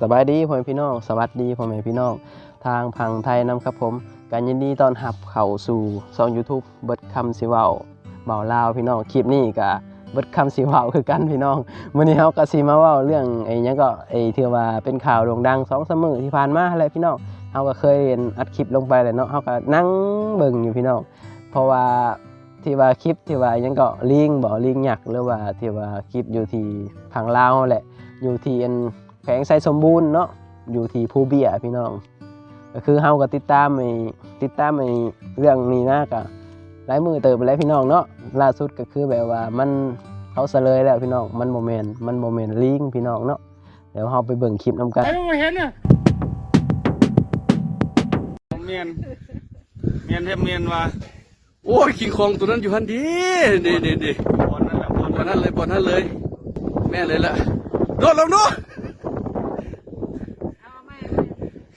สบายดีพ่อแม่พี่น้อง สวัสดีพ่อแม่พี่น้อง ทางพังไทยนำครับผมการยินดีต้อนรับเข้าสู่ช่อง YouTube เบิดคำสิเว้าเบาลาวพี่น้องคลิปนี้ก็เบิดคำสิเว้าคือกันพี่น้องมื้อนี้เฮาก็สิมาเว้าเรื่องไอ้หยังก็ไอ้ที่ว่าเป็นข่าวโด่งดัง2 3มื้อที่ผ่านมาแหละพี่น้องเฮาก็เคยเห็นอัดคลิปลงไปแหละเนาะเฮาก็นั่งเบิ่งอยู่พี่น้องเพราะว่าที่ว่าคลิปที่ว่ายังก็ลิงบ่ลิงหยักหรือว่าที่ว่าคลิปอยู่ที่พังลาวแหละอยู่ที่อัน แขวงไซสมบูรณ์เนาะอยู่ที่ภูเบียพี่น้อง ก็คือเฮาก็ติดตามไอ้ติดตามไอ้เรื่องนี้นะก็หลายมือเติบไปแล้วพี่น้องเนาะล่าสุดก็คือแบบว่ามันเขาเสลยแล้วพี่น้องมันโมเมนต์มันโมเมนต์ลิงพี่น้องเนาะเดี๋ยวเฮาไปเบิ่งคลิปนํกันไอ้มึงมาเห็นน่ะเมียนเมียนเทมเมียนว่าโอ้ยคิงคองตัวนั้นอยู่หันดีดีดีดีบอลนั่นแหละบอลบอลนั้นเลยบอลนั้นเลย แม่เลยละโดดแล้วเนาะ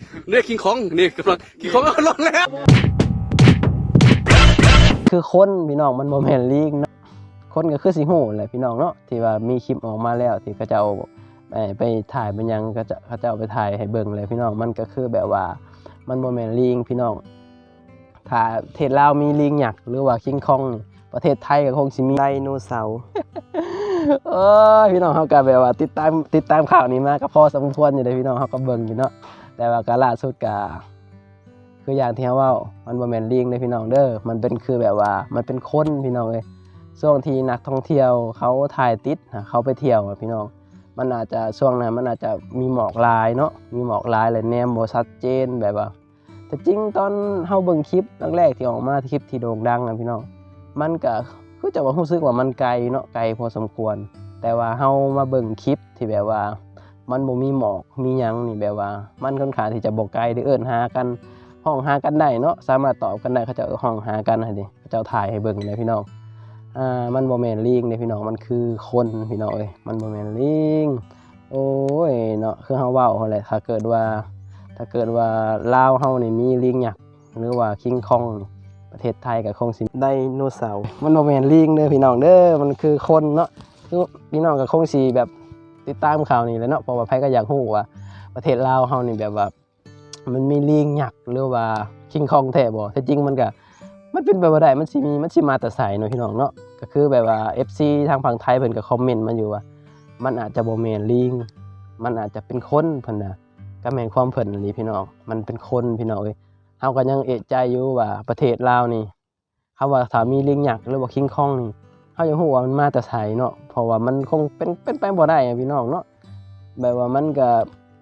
เนี่ยคิงคองนี่กำลังคิงคองเอาลงแล้ว คือคนพี่น้องมันโมเมนต์ลิงเนาะคนก็คือสิฮู้แหละพี่น้องเนาะที่ว่ามีคลิปออกมาแล้วที่เขาเจ้าไปไปถ่ายเป็นหยังก็จะเขาเจ้าไปถ่ายให้เบิ่งเลยพี่น้องมันก็คือแบบว่ามันโมเมนต์ลิงพี่น้องถ้าประเทศลาวมีลิงหยักษ์หรือว่าคิงคองนี่ประเทศไทยก็คงสิมีไดโนเสาร์เออพี่น้องเขาก็แบบว่าติดตามติดตามข่าวนี้มาก็พอสมควรอยู่เลยพี่น้องเขาก็เบิ่งอยู่เนาะ แต่ว่าการล่าสุดก็คืออย่างที่เขาเว่ามันบ่แม่นลิงเด้พี่น้องเด้อมันเป็นคือแบบว่ามันเป็นคนพี่น้องเลยช่วงที่นักท่องเที่ยวเขาถ่ายติดนะเขาไปเที่ยวพี่น้อง มันอาจจะช่วงนั้นมันอาจจะมีหมอกลายเนาะมีหมอกลายเลยแนมบ่ชัดเจนแบบว่าแต่จริงตอนเฮาเบิ่งคลิปแรกๆที่ออกมาคลิปที่โด่งดังนะพี่น้องมันก็คือจะว่ารู้สึกว่ามันไกลเนาะไกลพอสมควร แต่ว่าเฮามาเบิ่งคลิปที่แบบว่า มันบ่มีหมอกมียังนี่แบบว่า มันค่อนข้างที่จะบ่ไกลได้เอิ้นหากันห้องหากันได้เนาะสามารถตอบกันได้เขาจะห้องหากันให้ดิเขาจะถ่ายให้เบิ่งเลยพี่น้องอ่ามันบ่แม่นลิงเด้พี่น้องมันคือคนพี่น้องเอ้ยมันบ่แม่นลิงโอ้ยเนาะคือเฮาเว้าหั่นแหละถ้าเกิดว่า ถ้าเกิดว่าลาวเฮานี่มีลิงยักษ์หรือว่าคิงคองประเทศไทยก็คงสิไดโนเสาร์มันบ่แม่นลิงเด้อพี่น้องเด้อมันคือคนเนาะคือพี่น้องก็คงสิแบบ ติดตามข่าวนี้แหล้วเนาะเพราะว่าไผก็อยากรู้ว่าประเทศลาวเฮานี่แบบว่า มันมีลิงยักษ์หรือว่าคิงคองแท้บ่แท้จริงมันก็มันเป็นไปบ่ได้มันสิมีมันสิมาแต่ไสเนาะพี่น้องเนาะก็คือแบบว่า FC ทางฝั่งไทยเพิ่นก็คอมเมนต์มาอยู่ว่า มันอาจจะบ่แม่นลิงมันอาจจะเป็นคนเพิ่นน่ะก็แม่นความเพิ่นนี่พี่น้องมันเป็นคนพี่น้องเอ้ยเฮาก็ยังเอะใจอยู่ว่าประเทศลาวนี่คำว่าถ้ามีลิงยักษ์หรือว่าคิงคองนี่ เฮายังฮู้ว่ามันมาแต่ไสเนาะเพราะว่ามันคงเป็นเป็นไปบ่ได้อะพี่น้องเนาะแบบว่ามันก็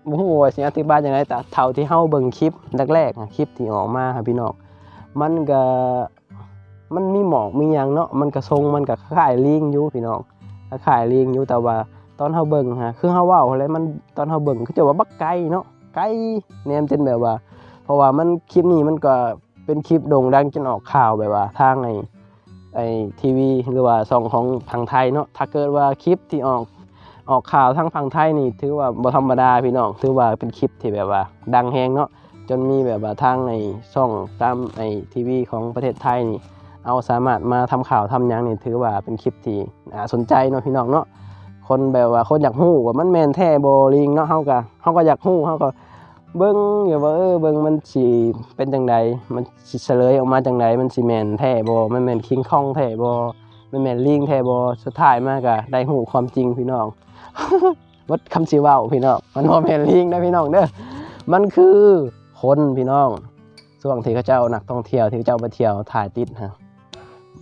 บ่ฮู้ว่าสิอธิบายจังไดแต่เท่าที่เฮาเบิ่งคลิปแรกๆคลิปที่ออกมาครับพี่น้องมันก็มันมีหมอกมีหยังเนาะมันก็ทรงมันก็คล้ายลิงอยู่พี่น้องคล้ายลิงอยู่แต่ว่าตอนเฮาเบิ่งฮะคือเฮาเว้าอะไรมันตอนเฮาเบิ่งคือจะว่าบักไก่เนาะไก่แนมจนแบบว่า เพราะว่ามันคลิปนี้มันก็เป็นคลิปโด่งดังจนออกข่าวแบบว่าทางไอ้ ไอ้ทีวีหรือว่าช่องของพังไทยเนาะถ้าเกิดว่าคลิปที่ออกออกข่าวทางพังไทยนี่ ถือว่าบ่ธรรมดาพี่น้องถือว่าเป็นคลิปที่แบบว่า ดังแฮงเนาะจนมีแบบว่าทางไอ้ช่องตามไอ้ทีวีของประเทศไทยนี่ เอาสามารถมาทำข่าวทำหยังนี่ถือว่าเป็นคลิปที่สนใจเนาะพี่น้องเนาะคนแบบว่าคนอยากฮู้ว่ามันแมนแท้โบลิงเนาะเฮาก็เฮาก็อยากฮู้เฮาก็ เบิ่งอยู่ว่าเออเบิ่งมันสิเป็นจังไดมันสิเฉลยออกมาจังไดมันสิแม่นแท้บ่มันแม่นคิงคองแท้บ่มันแม่นลิงแท้บ่สุดท้ายมาก็ได้ฮู้ความจริงพี่น้องวัดคำสิเว้าพี่น้องมันบ่แม่นลิงนะพี่น้องเด้อมันคือคนพี่น้องช่วงที่เขาเจ้านักท่องเที่ยวที่เขาเจ้าไปเที่ยวถ่ายติดฮะ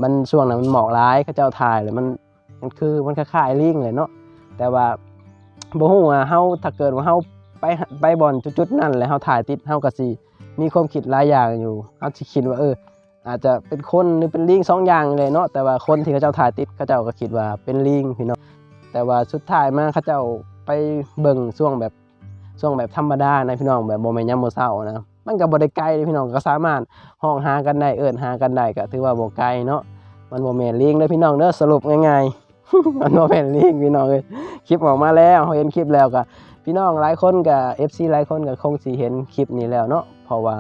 มันช่วงนั้นมันหมอกร้ายเขาเจ้าถ่ายเลยมันมันคือมันคล้ายๆลิงเลยเนาะแต่ว่าบ่ฮู้ว่าเฮาถ้าเกิดว่าเฮา ไปไปบอนจุดๆนั่นแล้วเฮาถ่ายติดเฮาก็สิมีความคิดหลายอย่างอยู่เฮาสิคิดว่าเออ อาจจะเป็นคนหรือเป็นลิงสองอย่างเลยเนาะแต่ว่าคนที่เขาเจ้าถ่ายติดเขาเจ้าก็คิดว่าเป็นลิงพี่น้องแต่ว่าสุดท้ายมาเขาเจ้าไปเบิ่งช่วงแบบช่วงแบบธรรมดานะพี่น้องแบบบ่แม่นยามมื้อเช้านะมันก็บ่ได้ไกลพี่น้องก็สามารถห้องหากันได้เอิ้นหากันได้ก็ถือว่าบ่ไกลเนาะมันบ่แม่นลิงเด้อพี่น้องเด้อสรุปง่ายๆมันบ่แม่นลิงพี่น้องเอ้ยคลิปออกมาแล้วเห็นคลิปแล้วก็ พี่น้องหลายคนก็ FC หลายคนก็คงสิเห็นคลิปนี้แล้วเนาะเพราะว่า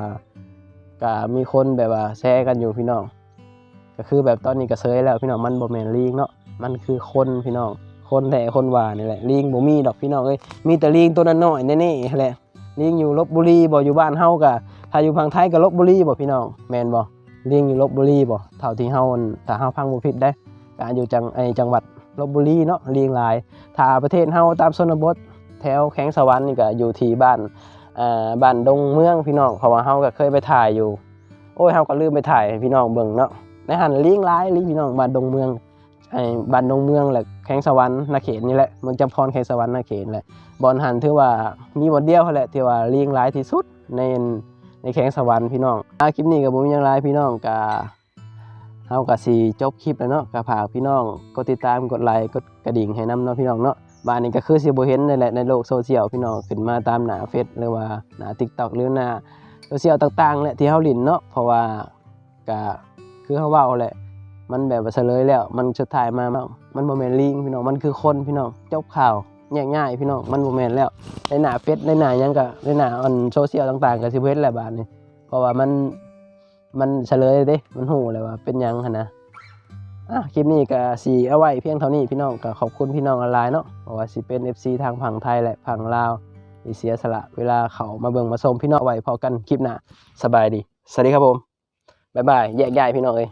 ก็มีคนแบบว่าแชร์กันอยู่พี่น้อง ก็คือแบบตอนนี้ก็เซยแล้วพี่น้องมันบ่แมนลิงเนาะมันคือคนพี่น้อง คนแท้คนว่านี่แหละลิงบ่มีดอกพี่น้องเอ้ยมีแต่ลิงตัวน้อยๆแน่ๆแหละลิงอยู่ลบบุรีบ่อยู่บ้านเฮาก็ถ้าอยู่พังไทยก็ลบบุรีบ่พี่น้องแมนบ่ลิงอยู่ลบบุรีบ่เท่าที่เฮาถ้าเฮาพังบ่ผิดได้ก็อยู่จังไอจังหวัดลบบุรีเนาะลิงหลาย ถ้าประเทศเฮาตามชนบท แถวแข้งสวรรค์นี่ก็อยู่ที่บ้านบ้านดงเมืองพี่น้องเพราะว่าเฮาก็เคยไปถ่ายอยู่ โอ้ยเฮาก็ลืมไปถ่ายพี่น้องเบิ่งเนาะในหันลิงหลายลิงพี่น้องบ้านดงเมืองไอ้บ้านดงเมืองแหละแข้งสวรรค์นาเขตนี่แหละเมืองจำพรแข้งสวรรค์นาเขตแหละบอลหันถือว่ามีบทเดียวเขาแหละที่ว่าลิงหลายที่สุดในในแข้งสวรรค์พี่น้องอาคลิปนี้ก็บ่มีหยังหลายพี่น้องก็เฮาก็สิจบคลิปแล้วเนาะก็ฝากพี่น้องกดติดตามกดไลค์กดกระดิ่งให้นํเนาะพี่น้องเนาะ บ้านนี้ก็คือสิบ่เห็นนั่นแหละในโลกโซเชียลพี่น้องขึ้นมาตามหน้าเฟซหรือว่าหน้า TikTok หรือหน้าโซเชียลต่างๆแหละที่เฮาเลินเนาะเพราะว่าก็คือเขาเว้าแหละมันแบบเฉลยแล้ว มันสุดท้ายมา มันมันบ่แม่นลิงพี่น้อง มันคือคนพี่น้องจบข่าวง่ายๆพี่น้อง มันบ่แม่นแล้ว ในหน้าเฟซในหน้ายังก็ในหน้าออนโซเชียลต่างๆก็สิบเฮ็ดแหละบาดนี้เพราะว่ามัน มันเฉลยเด้ มันฮู้เลยว่าเป็นยังนะ อะคลิปนี้ก็สิเอาไว้เพียงเท่านี้พี่น้องก็ขอบคุณพี่น้องออนไลน์เนาะเพราะว่าสิเป็น FC ทางฝั่งไทยและฝั่งลาวที่เสียสละเวลาเขามาเบิ่งมาชมพี่น้องไว้พอกันคลิปหน้าสบายดีสวัสดีครับผมบ๊ายบายแยกย้ายพี่น้องเอ้ย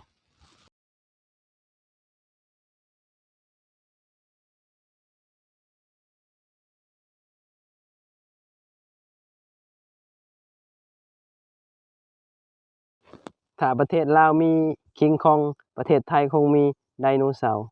ถ้าประเทศลาวมี คิงคอง ประเทศไทยคงมีไดโนเสาร์